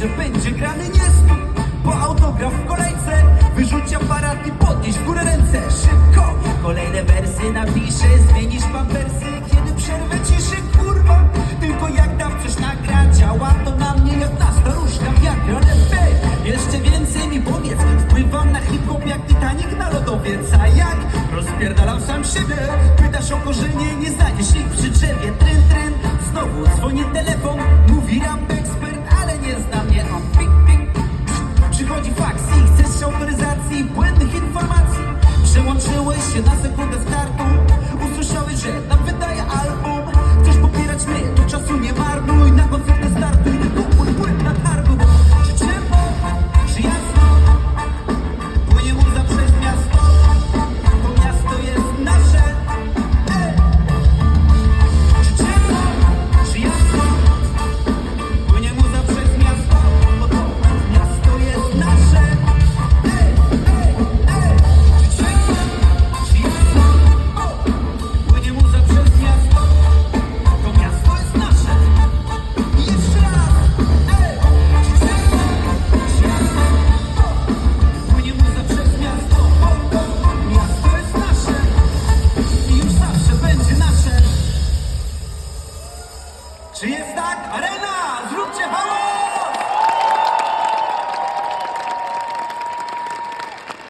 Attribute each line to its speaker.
Speaker 1: że będzie grany nie stój. Po autograf w kolejce Wyrzuć aparat i podnieś w górę ręce. Szybko, kolejne wersy napiszę Zmienisz pampersy, kiedy przerwę ciszy Kurwa, tylko jak dam coś nagra Działa to na mnie jak na staruszka wiagra Ale hej, jeszcze więcej mi powiedz Wpływam na hip-hop jak Titanic na lodowiec. A jak? Rozpierdalam sam siebie. Pytasz o korzenie, esse estar com tak? Arena! Zróbcie hałas!